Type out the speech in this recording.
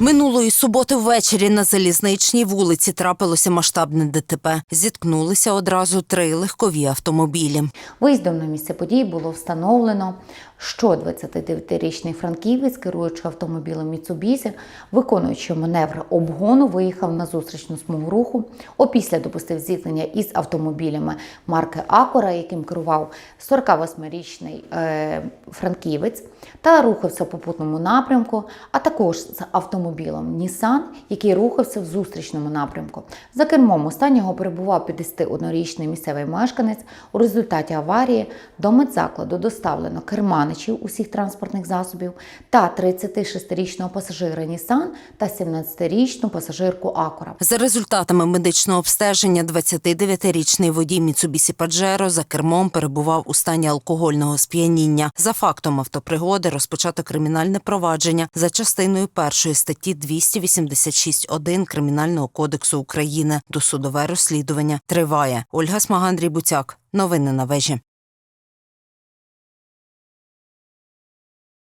Минулої суботи ввечері на залізничній вулиці трапилося масштабне ДТП. Зіткнулися одразу три легкові автомобілі. Виїздом на місце події було встановлено, що 29-річний франківець, керуючи автомобілем Міцубісі, виконуючи маневр обгону, виїхав на зустрічну смугу руху. Опісля допустив зіткнення із автомобілями марки Акора, яким керував 48-річний е, франківець, та рухався в попутному напрямку, а також з автомобілем Нісан, який рухався в зустрічному напрямку. За кермом останнього перебував 51-річний місцевий мешканець. У результаті аварії до медзакладу доставлено керманичів усіх транспортних засобів та 36-річного пасажира Нісан та 17-річну пасажирку Акора. За результатами медичного обстеження, 29-річний водій Міцубісі Паджеро за кермом перебував у стані алкогольного сп'яніння. За фактом автопригоди розпочато кримінальне провадження за частиною першої статті 286.1 Кримінального кодексу України. Досудове розслідування триває. Ольга Смагандрій Буцяк. Новини на вежі.